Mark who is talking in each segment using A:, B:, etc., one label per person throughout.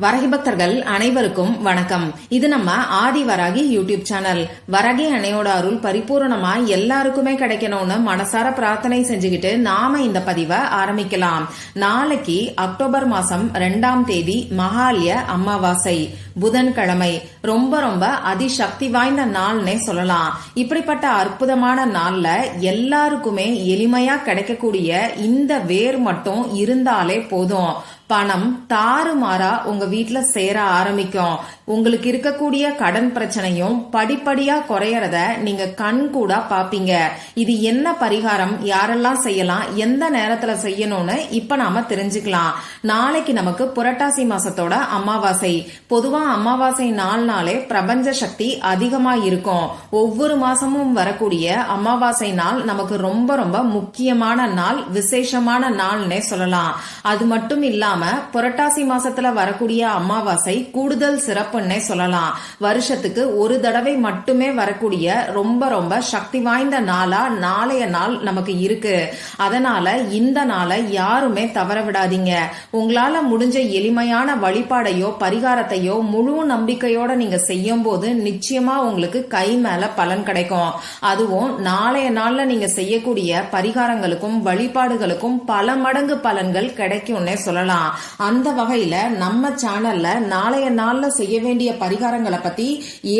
A: வரகி பக்தர்கள் அனைவருக்கும் வணக்கம். இது நம்ம ஆதி வராகி யூடியூப் சேனல். வரகி அணையோட அருள் பரிபூர்ணமா எல்லாருக்குமே கிடைக்கணும்னு மனசார பிரார்த்தனை செஞ்சுக்கிட்டு நாம இந்த பதிவை ஆரம்பிக்கலாம். நாளைக்கு அக்டோபர் மாசம் ரெண்டாம் தேதி மகாலய அமாவாசை புதன்கிழமை. ரொம்ப ரொம்ப அதிசக்தி வாய்ந்த நாள்னே சொல்லலாம். இப்படிப்பட்ட அற்புதமான நாள்ல எல்லாருக்குமே எளிமையா கிடைக்கக்கூடிய இந்த வேர் மட்டும் இருந்தாலே போதும். பணம் தாறுமாறா உங்க வீட்டுல சேர ஆரம்பிக்கும். உங்களுக்கு இருக்கக்கூடிய கடன் பிரச்சனையும் படிப்படியா குறையறத நீங்க கண் கூட பாப்பீங்க. இது என்ன பரிகாரம்? யாரெல்லாம் செய்யலாம்? எந்த நேரத்துல செய்யணும்னு இப்ப நாம தெரிஞ்சுக்கலாம். நாளைக்கு நமக்கு புரட்டாசி மாசத்தோட அமாவாசை. பொதுவா அமாவாசை நாள் நாளே பிரபஞ்ச சக்தி அதிகமா இருக்கும். ஒவ்வொரு மாசமும் வரக்கூடிய அமாவாசை நாள் நமக்கு ரொம்ப ரொம்ப முக்கியமான நாள் விசேஷமான நாள்னே சொல்லலாம். அது மட்டும் இல்லாம புரட்டாசி மாசத்துல வரக்கூடிய அமாவாசை கூடுதல் சிறப்பு சிறப்புன்னே சொல்லலாம். வருஷத்துக்கு ஒரு தடவை மட்டுமே வரக்கூடிய ரொம்ப ரொம்ப சக்தி வாய்ந்த நாளா நாளைய நாள் நமக்கு இருக்கு. அதனால இந்த நாளை யாருமே தவற விடாதீங்க. உங்களால முடிஞ்ச எளிமையான வழிபாடையோ பரிகாரத்தையோ முழு நம்பிக்கையோட நீங்க செய்யும் போது நிச்சயமா உங்களுக்கு கை மேல பலன் கிடைக்கும். அதுவும் நாளைய நாள்ல நீங்க செய்யக்கூடிய பரிகாரங்களுக்கும் வழிபாடுகளுக்கும் பல மடங்கு பலன்கள் கிடைக்கும்னே சொல்லலாம். அந்த வகையில நம்ம சேனல்ல நாளைய நாள்ல செய்ய வேண்டிய பரிகாரங்களை பத்தி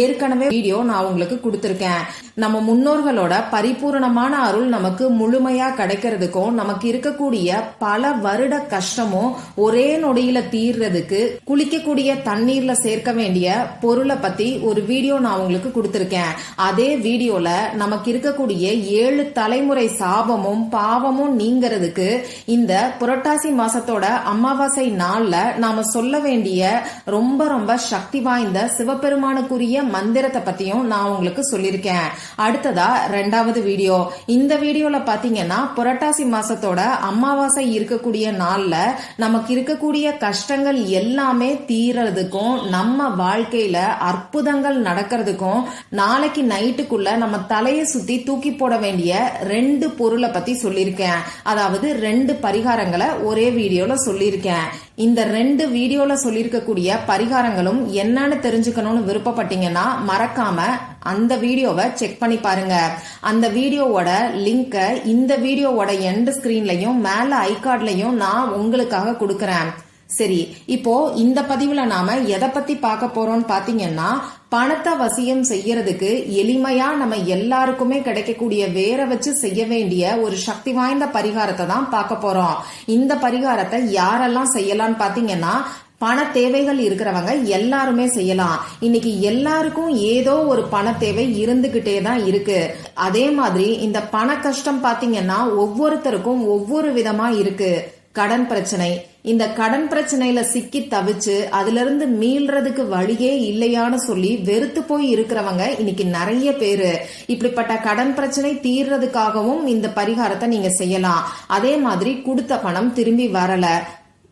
A: ஏற்கனவே வீடியோ நான் உங்களுக்கு கொடுத்துருக்கேன். நம்ம முன்னோர்களோட பரிபூரணமான அருள் நமக்கு முழுமையா கிடைக்கிறதுக்கும் நமக்கு இருக்கக்கூடிய பல வருட கஷ்டமும் ஒரே நொடியில தீர்றதுக்கு குளிக்கக்கூடிய தண்ணீர்ல சேர்க்க வேண்டிய பொருளை பத்தி ஒரு வீடியோ நான் உங்களுக்கு கொடுத்துருக்கேன். அதே வீடியோல நமக்கு இருக்கக்கூடிய ஏழு தலைமுறை சாபமும் பாவமும் நீங்கிறதுக்கு இந்த புரட்டாசி மாசத்தோட அமாவாசை நாள்ல நாம சொல்ல வேண்டிய ரொம்ப ரொம்ப சக்தி வாய்ந்த சிவபெருமானுக்குரிய மந்திரத்தை பத்தியும் நான் உங்களுக்கு சொல்லியிருக்கேன். அடுத்ததா ரெண்டாவது வீடியோ. இந்த வீடியோல பாத்தீங்கன்னா புரட்டாசி மாசத்தோட அமாவாசை இருக்கக்கூடிய நாள்ல நமக்கு இருக்கக்கூடிய கஷ்டங்கள் எல்லாமே தீரறதுக்கும் நம்ம வாழ்க்கையில அற்புதங்கள் நடக்கிறதுக்கும் நாளைக்கு நைட்டுக்குள்ள நம்ம தலையை சுத்தி தூக்கி போட வேண்டிய ரெண்டு பொருளை பத்தி சொல்லியிருக்கேன். அதாவது ரெண்டு பரிகாரங்களை ஒரே வீடியோல சொல்லியிருக்கேன். இந்த ரெண்டு வீடியோல சொல்லியிருக்கக்கூடிய பரிகாரங்களும் என்னன்னு தெரிஞ்சுக்கணும்னு விருப்பப்பட்டீங்கன்னா மறக்காம அந்த வீடியோவை செக் பண்ணி பாருங்க. அந்த வீடியோவோட லிங்க இந்த வீடியோவோட எண்ட் ஸ்கிரீன்லயும் மேல ஐகார்ட்லயும் நான் உங்களுக்காக கொடுக்கறேன். சரி இப்போ இந்த பதிவுல நாம எதை பத்தி பார்க்க போறோம்னு பாத்தீங்கன்னா பணத்தை வசியம் செய்யறதுக்கு எளிமையா நம்ம எல்லாருக்குமே கிடைக்கக்கூடிய வேற வச்சு செய்ய வேண்டிய ஒரு சக்தி வாய்ந்த பரிகாரத்தை தான் பார்க்க போறோம். இந்த பரிகாரத்தை யாரெல்லாம் செய்யலாம்னு பாத்தீங்கன்னா பண தேவைகள் இருக்கிறவங்க எல்லாருமே செய்யலாம். இன்னைக்கு எல்லாருக்கும் ஏதோ ஒரு பண தேவை இருந்துகிட்டே தான் இருக்கு. அதே மாதிரி இந்த பண கஷ்டம் பாத்தீங்கன்னா ஒவ்வொருத்தருக்கும் ஒவ்வொரு விதமா இருக்கு. கடன் பிரச்சனை இந்த கடன் பிரச்சனையில சிக்கி தவிச்சு அதுல இருந்து மீள்றதுக்கு வழியே இல்லையான்னு சொல்லி வெறுத்து போய் இருக்கிறவங்க இன்னைக்கு நிறைய பேரு. இப்படிப்பட்ட கடன் பிரச்சனை தீர்றதுக்காகவும் இந்த பரிகாரத்தை நீங்க செய்யலாம். அதே மாதிரி கொடுத்த பணம் திரும்பி வரல.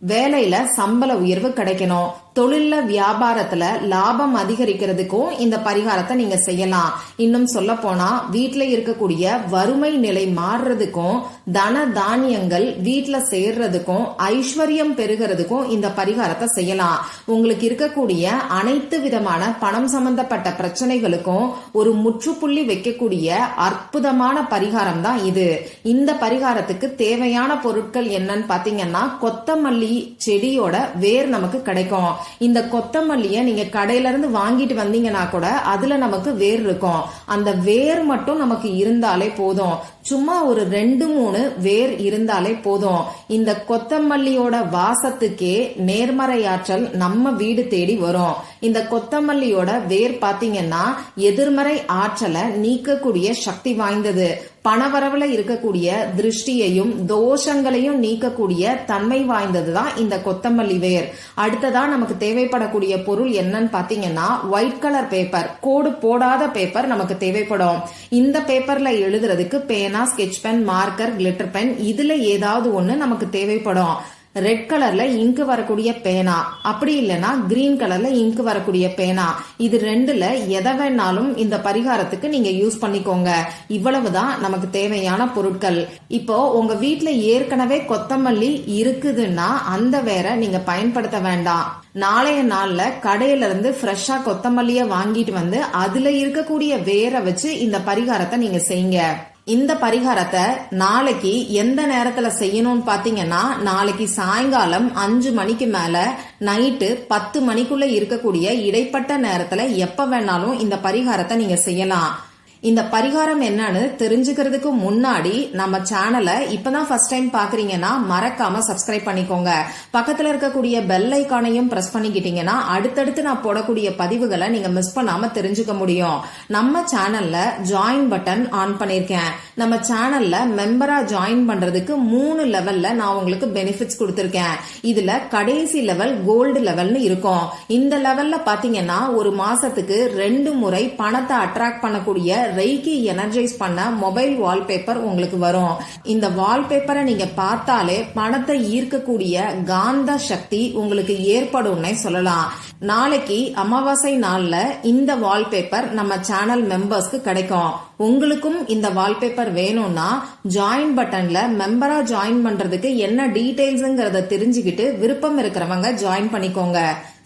A: வேலையில சம்பள உயர்வு கிடைக்கணும். தொழில்ல வியாபாரத்துல லாபம் அதிகரிக்கிறதுக்கும் இந்த பரிகாரத்தை நீங்க செய்யலாம். இன்னும் சொல்ல போனா வீட்டுல இருக்கக்கூடிய வறுமை நிலை மாறுறதுக்கும் தன தானியங்கள் வீட்டுல சேர்றதுக்கும் ஐஸ்வர்யம் பெருகிறதுக்கும் இந்த பரிகாரத்தை செய்யலாம். உங்களுக்கு இருக்கக்கூடிய அனைத்து விதமான பணம் சம்பந்தப்பட்ட பிரச்சனைகளுக்கும் ஒரு முற்றுப்புள்ளி வைக்கக்கூடிய அற்புதமான பரிகாரம் தான் இது. இந்த பரிகாரத்துக்கு தேவையான பொருட்கள் என்னன்னு பாத்தீங்கன்னா கொத்தமல்லி செடியோட வேர் நமக்கு கிடைக்கும். இந்த கொத்தமல்லியை நீங்க கடையில இருந்து வாங்கிட்டு வந்தீங்கன்னா கூட அதுல நமக்கு வேர் இருக்கும். அந்த வேர் மட்டும் நமக்கு இருந்தாலே போதும். சும்மா ஒரு ரெண்டு மூணு வேர் இருந்தாலே போதும். இந்த கொத்தமல்லியோட வாசத்துக்கே நேர்மறையாற்றல் நம்ம வீடு தேடி வரும். இந்த கொத்தமல்லியோட வேர் பாத்தீங்கன்னா எதிர்மறை ஆற்றலை நீக்கக்கூடிய சக்தி வாய்ந்தது. பணவரவுல இருக்கக்கூடிய திருஷ்டியையும் தோஷங்களையும் நீக்கக்கூடிய தன்மை வாய்ந்தது தான் இந்த கொத்தமல்லி வேர். அடுத்ததா நமக்கு தேவைப்படக்கூடிய பொருள் என்னன்னு பாத்தீங்கன்னா ஒயிட் கலர் பேப்பர் கோடு போடாத பேப்பர் நமக்கு தேவைப்படும். இந்த பேப்பர்ல எழுதுறதுக்கு பேனா sketch pen marker glitter pen இதுல ஏதாவது ஒண்ணு நமக்கு தேவைப்படும். ரெட் கலர்ல இங்கு வரக்கூடிய பேனா. அப்படி இல்லைன்னா கிரீன் கலர்ல இங்கு வரக்கூடிய பேனா. இது ரெண்டுல எதை வேணாலும் இந்த பரிகாரத்துக்கு நீங்க யூஸ் பண்ணிக்கோங்க. இவ்வளவுதான் நமக்கு தேவையான பொருட்கள். இப்போ உங்க வீட்டுல ஏற்கனவே கொத்தமல்லி இருக்குதுன்னா அந்த வேற நீங்க பயன்படுத்த வேண்டாம். நாளைய நாள்ல கடையில இருந்து ஃப்ரெஷ்ஷா கொத்தமல்லிய வாங்கிட்டு வந்து அதுல இருக்கக்கூடிய வேரை வச்சு இந்த பரிகாரத்தை நீங்க செய்யுங்க. இந்த பரிகாரத்தை நாளைக்கு எந்த நேரத்துல செய்யணும்னு பாத்தீங்கன்னா நாளைக்கு சாயங்காலம் அஞ்சு மணிக்கு மேல நைட்டு பத்து மணிக்குள்ள இருக்கக்கூடிய இடைப்பட்ட நேரத்துல எப்ப வேணாலும் இந்த பரிகாரத்தை நீங்க செய்யலாம். இந்த பரிகாரம் என்னன்னு தெரிஞ்சுக்கிறதுக்கு முன்னாடி நம்ம சேனலை இப்பதான் ஃபர்ஸ்ட் டைம் பாக்குறீங்கன்னா மறக்காம சப்ஸ்கிரைப் பண்ணிக்கோங்க. பக்கத்துல இருக்கக்கூடிய பெல் ஐக்கானையும் பிரஸ் பண்ணிக்கிட்டீங்கன்னா அடுத்தடுத்து நான் போடக்கூடிய பதிவுகளை நீங்க மிஸ் பண்ணாம தெரிஞ்சுக்க முடியும். நம்ம சேனல்ல ஜாயின் பட்டன் ஆன் பண்ணிருக்கேன். நம்ம சேனல்ல மெம்பரா ஜாயின் பண்றதுக்கு மூணு லெவல்ல நான் உங்களுக்கு பெனிஃபிட்ஸ் கொடுத்துருக்கேன். இதுல கடைசி லெவல் கோல்டு லெவல்னு இருக்கும். இந்த லெவல்ல பாத்தீங்கன்னா ஒரு மாசத்துக்கு ரெண்டு முறை பணத்தை அட்ராக்ட் பண்ணக்கூடிய ரெய்கி எனர்ஜைஸ் பண்ண மொபைல் வால்பேப்பர் உங்களுக்கு வரும். இந்த வால்பேப்பரை நீங்க பார்த்தாலே பணத்தை ஈர்க்கக்கூடிய காந்த சக்தி உங்களுக்கு ஏற்படும்னே சொல்லலாம். நாளைக்கு அமாவாசை நாள்ல இந்த வால்பேப்பர் நம்ம சேனல் மெம்பர்ஸ்க்கு கிடைக்கும். உங்களுக்கும் இந்த வால்பேப்பர் வேணும்னா ஜாயின் பட்டன்ல மெம்பரா ஜாயின் பண்றதுக்கு என்ன டீடைல்ஸ்ங்கிறத தெரிஞ்சுக்கிட்டு விருப்பம் இருக்கிறவங்க ஜாயின் பண்ணிக்கோங்க.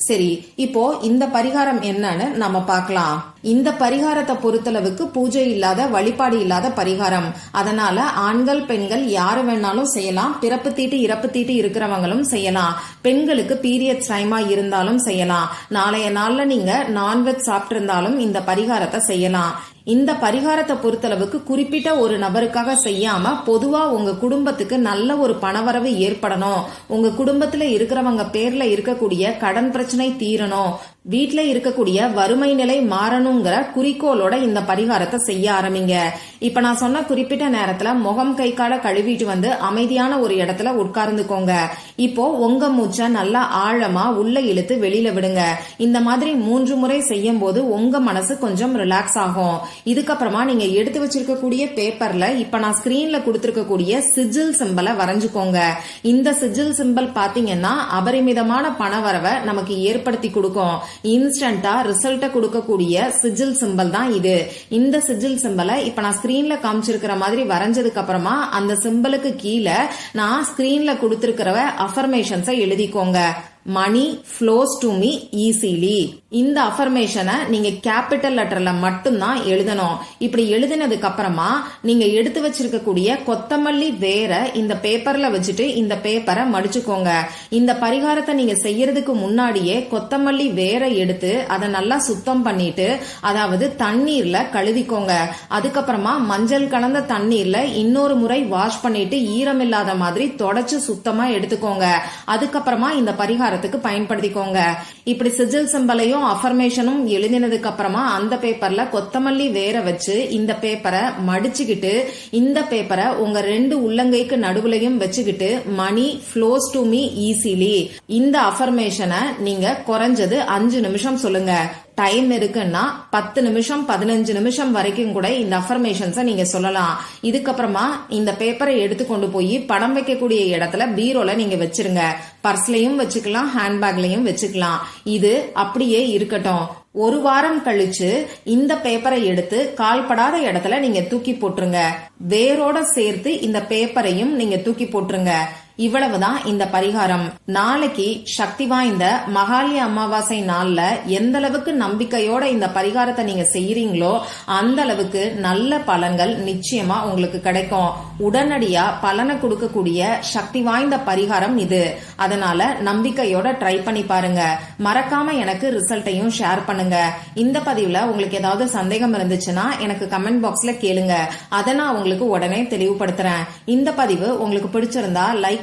A: சரி இப்போ இந்த பரிகாரம் என்னன்னு நம்ம பார்க்கலாம். இந்த பரிகாரத்தை பொறுத்தளவுக்கு பூஜை இல்லாத வழிபாடு இல்லாத பரிகாரம். அதனால ஆண்கள் பெண்கள் யாரு வேணாலும் செய்யலாம். பிறப்பு தீட்டு இறப்பு தீட்டு இருக்கிறவங்களும் செய்யலாம். பெண்களுக்கு பீரியட்ஸ் டைமா இருந்தாலும் செய்யலாம். நாளைய நாள்ல நீங்க நான்வெஜ் சாப்பிட்டு இருந்தாலும் இந்த பரிகாரத்தை செய்யலாம். இந்த பரிகாரத்தை பொறுத்தளவுக்கு குறிப்பிட்ட ஒரு நபருக்காக செய்யாம பொதுவா உங்க குடும்பத்துக்கு நல்ல ஒரு பணவரவு ஏற்படணும். உங்க குடும்பத்துல இருக்கிறவங்க பேர்ல இருக்கக்கூடிய கடன் பிரச்சனை தீரணும். வீட்டில் இருக்கக்கூடிய வறுமை நிலை மாறணுங்கிற குறிக்கோளோட இந்த பரிகாரத்தை செய்ய ஆரம்பிங்க. இப்ப நான் சொன்ன குறிப்பிட்ட நேரத்துல முகம் கை கால கழுவிட்டு வந்து அமைதியான ஒரு இடத்துல உட்கார்ந்துக்கோங்க. இப்போ உங்க மூச்சை நல்லா ஆழமா உள்ள இழுத்து வெளியில விடுங்க. இந்த மாதிரி மூன்று முறை செய்யும் போது உங்க மனசு கொஞ்சம் ரிலாக்ஸ் ஆகும். இதுக்கப்புறமா நீங்க எடுத்து வச்சிருக்கக்கூடிய பேப்பர்ல இப்ப நான் ஸ்கிரீன்ல கொடுத்திருக்கக்கூடிய சிஜில் சிம்பலை வரைஞ்சுக்கோங்க. இந்த சிஜில் சிம்பல் பாத்தீங்கன்னா அபரிமிதமான பணவரவை நமக்கு ஏற்படுத்தி கொடுக்கும். இன்ஸ்டண்டா ரிசல்ட்டை கொடுக்கக்கூடிய சிஜில் சிம்பல் தான் இது. இந்த சிஜில் சிம்பலை இப்ப நான் ஸ்கிரீன்ல காமிச்சிருக்கிற மாதிரி வரைஞ்சதுக்கு அப்புறமா அந்த சிம்பலுக்கு கீழே நான் ஸ்கிரீன்ல கொடுத்திருக்கிற அஃபர்மேஷன்ஸை எழுதிக்கோங்க. Money flows to me easily இந்த அஃபர்மேஷனை நீங்க கேபிட்டல் லெட்டர்ல மட்டும்தான் எழுதணும். இப்படி எழுதினதுக்கு அப்புறமா நீங்க எடுத்து வச்சிருக்கக்கூடிய கொத்தமல்லி வேற இந்த பேப்பர்ல வச்சுட்டு இந்த பேப்பரை மடிச்சுக்கோங்க. இந்த பரிகாரத்தை நீங்க செய்யறதுக்கு முன்னாடியே கொத்தமல்லி வேற எடுத்து அதை நல்லா சுத்தம் பண்ணிட்டு அதாவது தண்ணீர்ல கழுவிக்கோங்க. அதுக்கப்புறமா மஞ்சள் கலந்த தண்ணீர்ல இன்னொரு முறை வாஷ் பண்ணிட்டு ஈரம் இல்லாத மாதிரி தொடச்சு சுத்தமா எடுத்துக்கோங்க. அதுக்கப்புறமா இந்த பரிகாரத்துக்கு பயன்படுத்திக்கோங்க. இப்படி சிஜில் சிம்பலையும் அஃபர்மேஷனும் எழுதினதுக்கு அப்புறமா அந்த பேப்பர்ல கொத்தமல்லி வேற வச்சு இந்த பேப்பரை மடிச்சுக்கிட்டு இந்த பேப்பரை உங்க ரெண்டு உள்ளங்கைக்கு நடுவுலையும் வச்சுக்கிட்டு money flows to me easily இந்த அஃபர்மேஷனை நீங்க குறைஞ்சது அஞ்சு நிமிஷம் சொல்லுங்க. டைம் இருக்குன்னா பத்து நிமிஷம் பதினஞ்சு நிமிஷம் வரைக்கும் கூட இந்த அஃபர்மேஷன்ஸை நீங்க சொல்லலாம். இதுக்கப்புறமா இந்த பேப்பரை எடுத்து கொண்டு போய் படம் வைக்கக்கூடிய இடத்துல பீரோல நீங்க வச்சிருங்க. பர்ஸ்லயும் வச்சுக்கலாம் ஹேண்ட்பேக்லயும் வச்சுக்கலாம். இது அப்படியே இருக்கட்டும். ஒரு வாரம் கழிச்சு இந்த பேப்பரை எடுத்து கால்படாத இடத்துல நீங்க தூக்கி போட்டுருங்க. வேரோட சேர்த்து இந்த பேப்பரையும் நீங்க தூக்கி போட்டுருங்க. இவ்வளவுதான் இந்த பரிகாரம். நாளைக்கு சக்தி வாய்ந்த மகாலி அமாவாசை நாள்ல எந்த அளவுக்கு நம்பிக்கையோட இந்த பரிகாரத்தை நீங்க செய்யறீங்களோ அந்த அளவுக்கு நல்ல பலன்கள் நிச்சயமா உங்களுக்கு கிடைக்கும். உடனடியா பலனை கொடுக்கக்கூடிய சக்தி வாய்ந்த பரிகாரம் இது. அதனால நம்பிக்கையோட ட்ரை பண்ணி பாருங்க. மறக்காம எனக்கு ரிசல்ட்டையும் ஷேர் பண்ணுங்க. இந்த பதிவுல உங்களுக்கு ஏதாவது சந்தேகம் இருந்துச்சுன்னா எனக்கு கமெண்ட் பாக்ஸ்ல கேளுங்க. அதை நான் உங்களுக்கு உடனே தெளிவுபடுத்துறேன். இந்த பதிவு உங்களுக்கு பிடிச்சிருந்தா லைக்